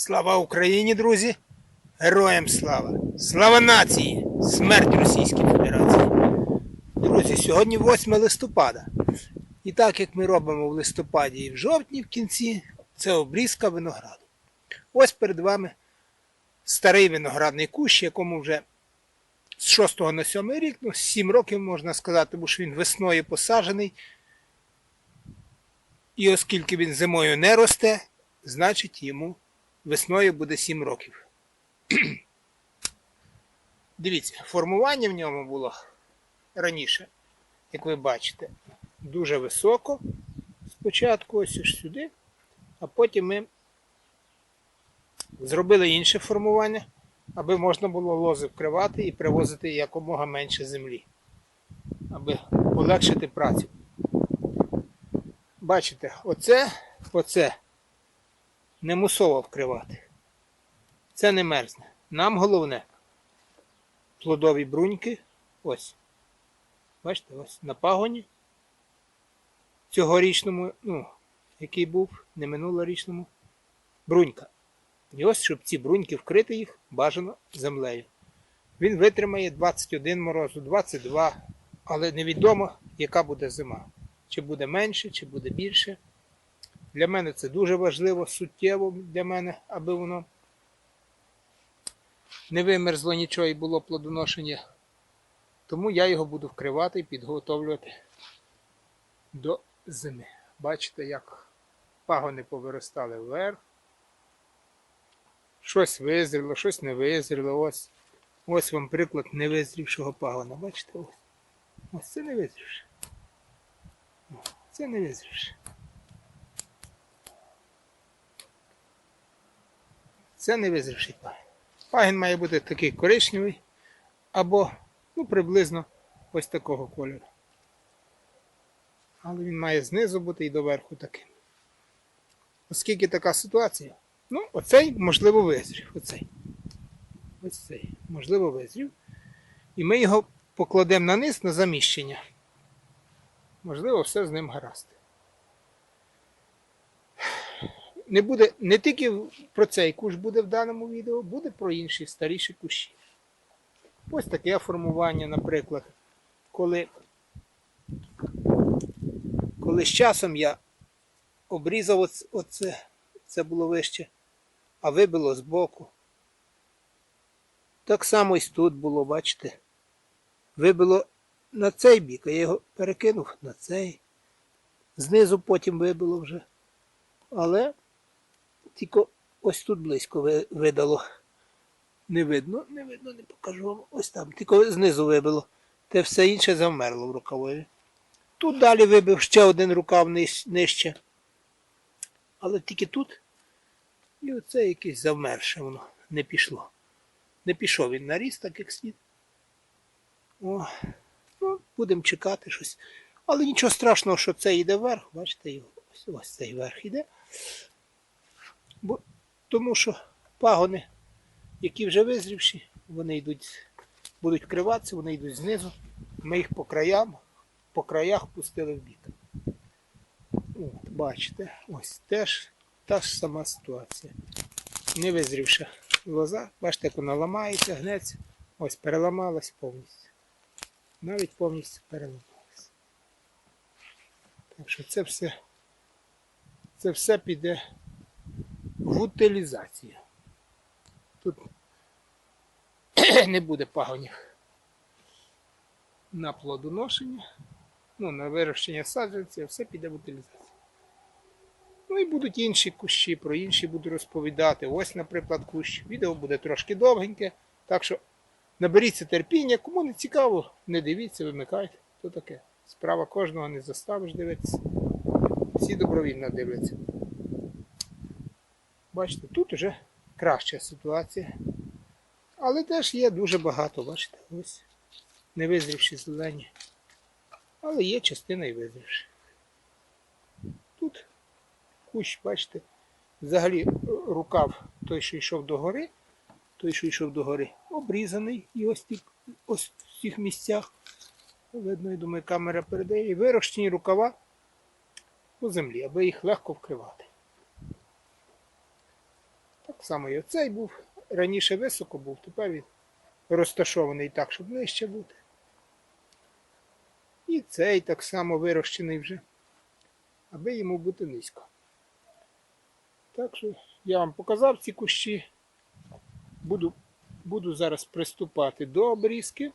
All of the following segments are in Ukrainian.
Слава Україні, друзі! Героям слава! Слава нації! Смерть Російській Федерації! Друзі, сьогодні 8 листопада. І так як ми робимо в листопаді і в жовтні в кінці, це обрізка винограду. Ось перед вами старий виноградний кущ, якому вже з 6 на 7 рік, ну, 7 років можна сказати, бо що він весною посаджений. І оскільки він зимою не росте, значить йому весною буде 7 років. Дивіться, формування в ньому було раніше, як ви бачите, дуже високо. Спочатку ось аж сюди, а потім ми зробили інше формування, аби можна було лози вкривати і привозити якомога менше землі, аби полегшити працю. Бачите, оце, оце не мусово вкривати. Це не мерзне. Нам головне плодові бруньки. Ось. Бачите, ось на пагоні. Цьогорічному, ну, який був, не минулорічному, брунька. І ось, щоб ці бруньки вкрити їх, бажано землею. Він витримає 21 морозу, 22, але невідомо, яка буде зима. Чи буде менше, чи буде більше. Для мене це дуже важливо, суттєво для мене, аби воно не вимерзло нічого і було плодоношення. Тому я його буду вкривати і підготовлювати до зими. Бачите, як пагони повиростали вверх. Щось визріло, щось не визріло. Ось, ось вам приклад невизрівшого пагона. Бачите? Ось, ось це не визрівше. Це не визрівше. Це не визрівший пагін. Пагін має бути такий коричневий або ну, приблизно ось такого кольору. Але він має знизу бути і доверху таким. Оскільки така ситуація, ну, оцей, можливо, визрів. Оцей. Ось цей, можливо, визрів. І ми його покладемо на низ на заміщення. Можливо, все з ним гаразд. Не буде не тільки про цей кущ буде в даному відео, буде про інші старіші кущі. Ось таке формування, наприклад, коли, коли з часом я обрізав оце, оце, це було вище, а вибило збоку. Так само і тут було, бачите, вибило на цей бік, а я його перекинув на цей. Знизу потім вибило вже. Але тільки ось тут близько видало. Не видно, не видно, не покажу вам. Ось там. Тільки знизу вибило. Те все інше завмерло в рукавові. Тут далі вибив ще один рукав нижче. Але тільки тут. І оце якесь завмерше воно не пішло. Не пішов він на ріст, так як слід. О, ну, будемо чекати щось. Але нічого страшного, що це йде вверх. Бачите, його ось, ось цей верх йде. Тому що пагони, які вже визрівші, вони йдуть, будуть вкриватися, вони йдуть знизу. Ми їх по краям, по краях пустили в бік. От, бачите, ось теж та ж сама ситуація. Не визрівша лоза, бачите, як вона ламається, гнеться. Ось переламалась повністю. Навіть повністю переламалась. Так що це все, це все піде в. Тут не буде пагонів на плодоношення, ну, на вирощення саджанців, все піде в утилізацію. Ну і будуть інші кущі, про інші буду розповідати. Ось, наприклад, кущ. Відео буде трошки довгеньке, так що наберіться терпіння, кому не цікаво, не дивіться, вимикайте. То таке. Справа кожного не заставиш дивитися. Всі добровільно дивляться. Бачите, тут вже краща ситуація. Але теж є дуже багато, бачите, ось невизрівші зелені. Але є частина і визрівші. Тут кущ, бачите, взагалі рукав той, що йшов до гори, той, що йшов до гори, обрізаний і ось, ті, ось в цих місцях. Видно, я думаю, камера передає. І вирощені рукава по землі, аби їх легко вкривати. Само і оцей був. Раніше високо був, тепер він розташований так, щоб нижче бути. І цей так само вирощений вже, аби йому бути низько. Так що я вам показав ці кущі. Буду, буду зараз приступати до обрізки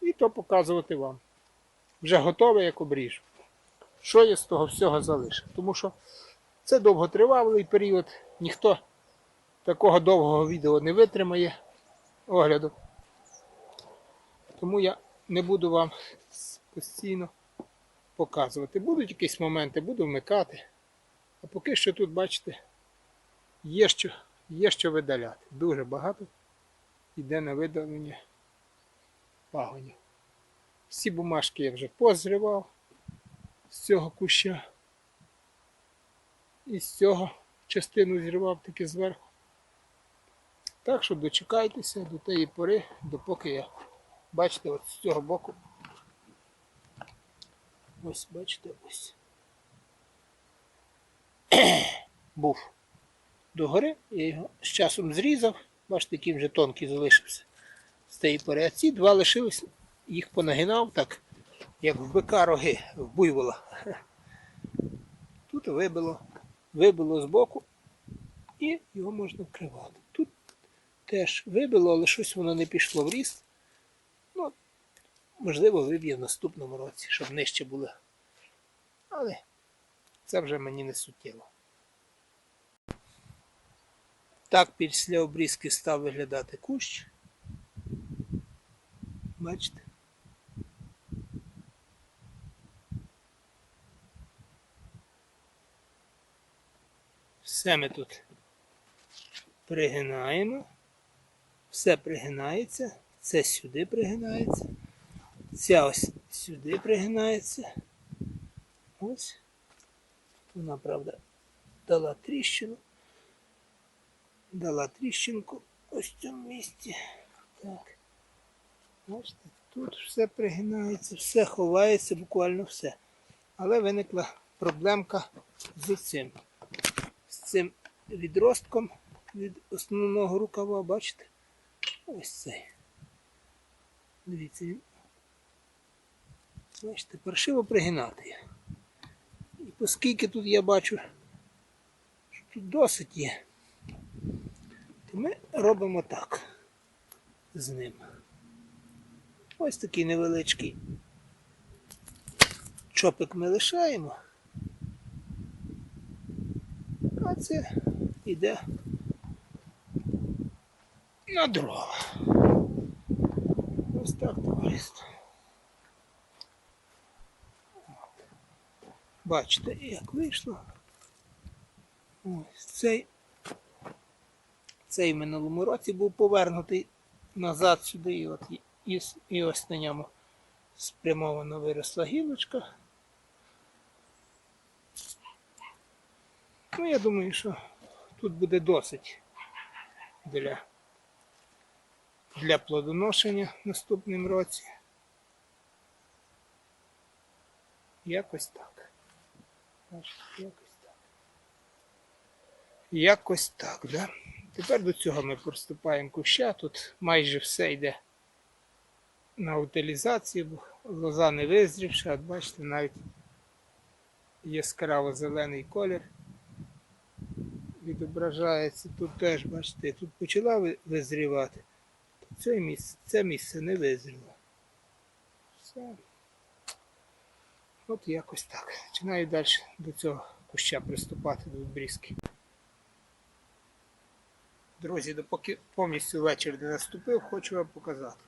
і то показувати вам. Вже готове, як обріжу. Що я з того всього залишив? Тому що це довготривалий період, ніхто такого довгого відео не витримає огляду. Тому я не буду вам постійно показувати. Будуть якісь моменти, буду вмикати. А поки що тут, бачите, є що, є що видаляти. Дуже багато йде на видалення пагонів. Всі бумажки я вже позривав з цього куща. І з цього частину зірвав таки зверху. Так що дочекайтеся до тієї пори, допоки я, бачите, от з цього боку. Ось, бачите, ось. Був догори, я його з часом зрізав, бачите, який вже тонкий залишився з тієї пори. А ці два лишились, їх понагинав так, як в бика роги, в буйвола. Тут вибило, вибило з боку і його можна вкривати. Тут теж вибило, але щось воно не пішло в ріст. Ну, можливо, виб'є в наступному році, щоб нижче було. Але це вже мені не суттєво. Так після обрізки став виглядати кущ. Бачите? Все ми тут пригинаємо. Все пригинається. Це сюди пригинається. Ця ось сюди пригинається. Ось. Вона, правда, дала тріщину. Дала тріщинку ось в цьому місці. Так. Бачите, тут все пригинається, все ховається, буквально все. Але виникла проблемка з цим. Цим відростком від основного рукава, бачите? Ось цей. Дивіться, він. Бачите, паршиво пригинати. І оскільки тут я бачу, що тут досить є, то ми робимо так з ним. Ось такий невеличкий чопик ми лишаємо. Це йде на дрова. Ось так товариство. Бачите, як вийшло. Ось цей, цей в минулому році був повернутий назад сюди і от і, і ось на ньому спрямовано виросла гілочка. Ну, я думаю, що тут буде досить для, для плодоношення в наступному році. Якось так. Якось так. Якось так, да? Тепер до цього ми приступаємо куща. Тут майже все йде на утилізацію, бо лоза не визрівша, от бачите, навіть яскраво зелений колір відображається. Тут теж, бачите, тут почала ви- визрівати. Це місце, це місце не визріло. Все. От якось так. Починаю далі до цього куща приступати до обрізки. Друзі, допоки повністю вечір не наступив, хочу вам показати.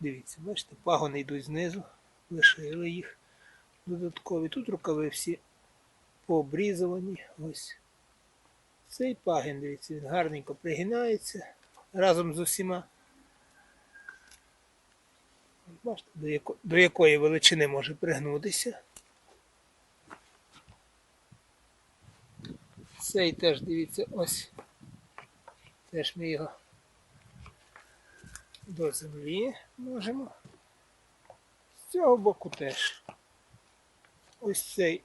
Дивіться, бачите, пагони йдуть знизу, лишили їх додаткові. Тут рукави всі пообрізувані. Ось. Цей пагін, дивіться, він гарненько пригинається разом з усіма. Бачите, до, яко, до якої величини може пригнутися. Цей теж, дивіться, ось. Теж ми його до землі можемо. З цього боку теж. Ось цей,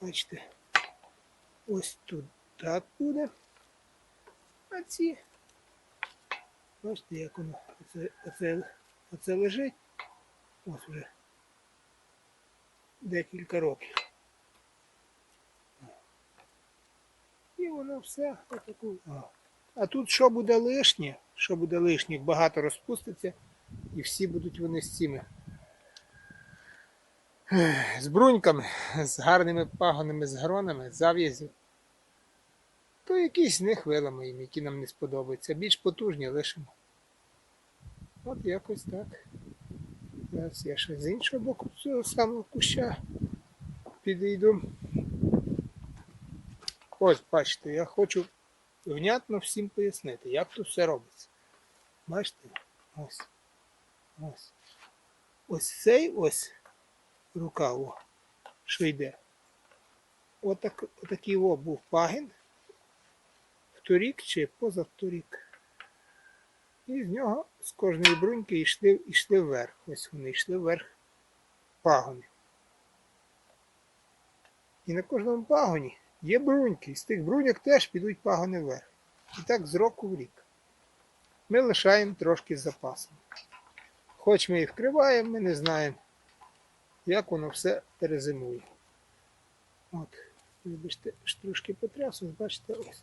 бачите, ось тут так буде. А ці, бачите, як воно оце, оце, оце лежить. Ось вже декілька років. І воно все отаку. А. тут що буде лишнє? Що буде лишнє? Багато розпуститься, і всі будуть вони з цими. З бруньками, з гарними пагонами, з гронами, зав'язів. То якісь з них виламаємо, які нам не сподобаються. Більш потужні лишимо. От якось так. Зараз я ще з іншого боку цього самого куща підійду. Ось, бачите, я хочу внятно всім пояснити, як тут все робиться. Бачите? Ось. Ось. Ось цей ось рукав, що йде. Отак, отакий о був пагін. Вторік чи позавторік. І з нього з кожної бруньки йшли, йшли вверх. Ось вони йшли вверх пагони. І на кожному пагоні є бруньки. І з тих бруньок теж підуть пагони вверх. І так з року в рік. Ми лишаємо трошки з запасом. Хоч ми і вкриваємо, ми не знаємо, як воно все перезимує. От, вибачте, трошки потрясу, бачите, ось.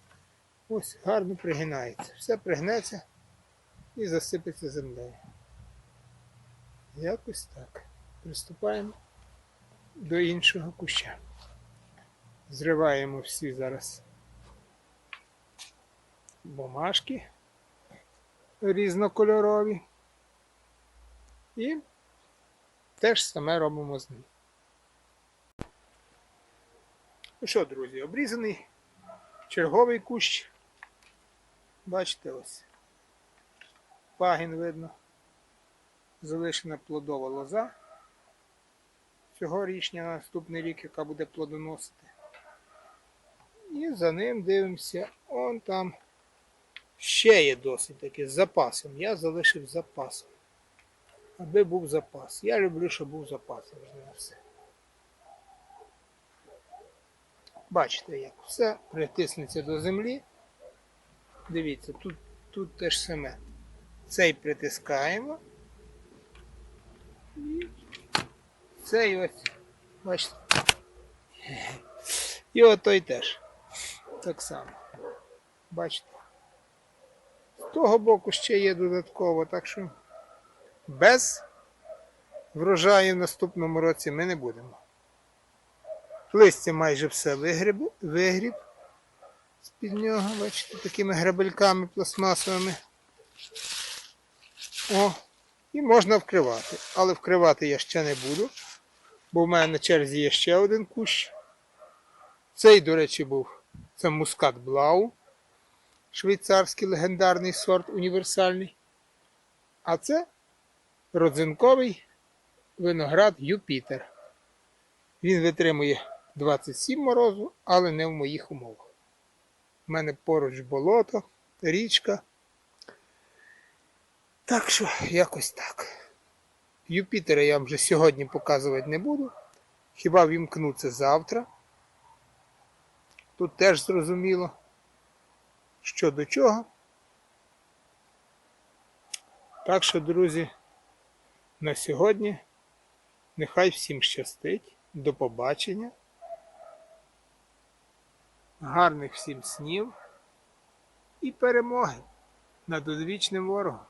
Ось гарно пригинається. Все пригнеться і засипеться землею. Якось так. Приступаємо до іншого куща. Зриваємо всі зараз бумажки різнокольорові. І те ж саме робимо з ним. Ну що, друзі, обрізаний черговий кущ. Бачите ось. Пагін видно. Залишена плодова лоза. Цьогорічня на наступний рік, яка буде плодоносити. І за ним дивимося, он там ще є досить таки з запасом. Я залишив запасом. Аби був запас. Я люблю, щоб був запас завжди на все. Бачите, як все притиснеться до землі. Дивіться, тут, тут ж саме. Цей притискаємо. І цей ось, бачите. І отой теж. Так само. Бачите. З того боку ще є додатково, так що без врожаю в наступному році ми не будемо. Листя майже все вигріб, вигріб з-під нього, бачите, такими грабельками пластмасовими. О, і можна вкривати. Але вкривати я ще не буду, бо в мене на черзі є ще один кущ. Цей, до речі, був це мускат Блау, швейцарський легендарний сорт універсальний. А це родзинковий виноград Юпітер. Він витримує 27 морозу, але не в моїх умовах. У мене поруч болото, річка. Так що, якось так. Юпітера я вам вже сьогодні показувати не буду. Хіба вімкнуться завтра. Тут теж зрозуміло, що до чого. Так що, друзі, на сьогодні нехай всім щастить. До побачення. Гарних всім снів і перемоги над одвічним ворогом.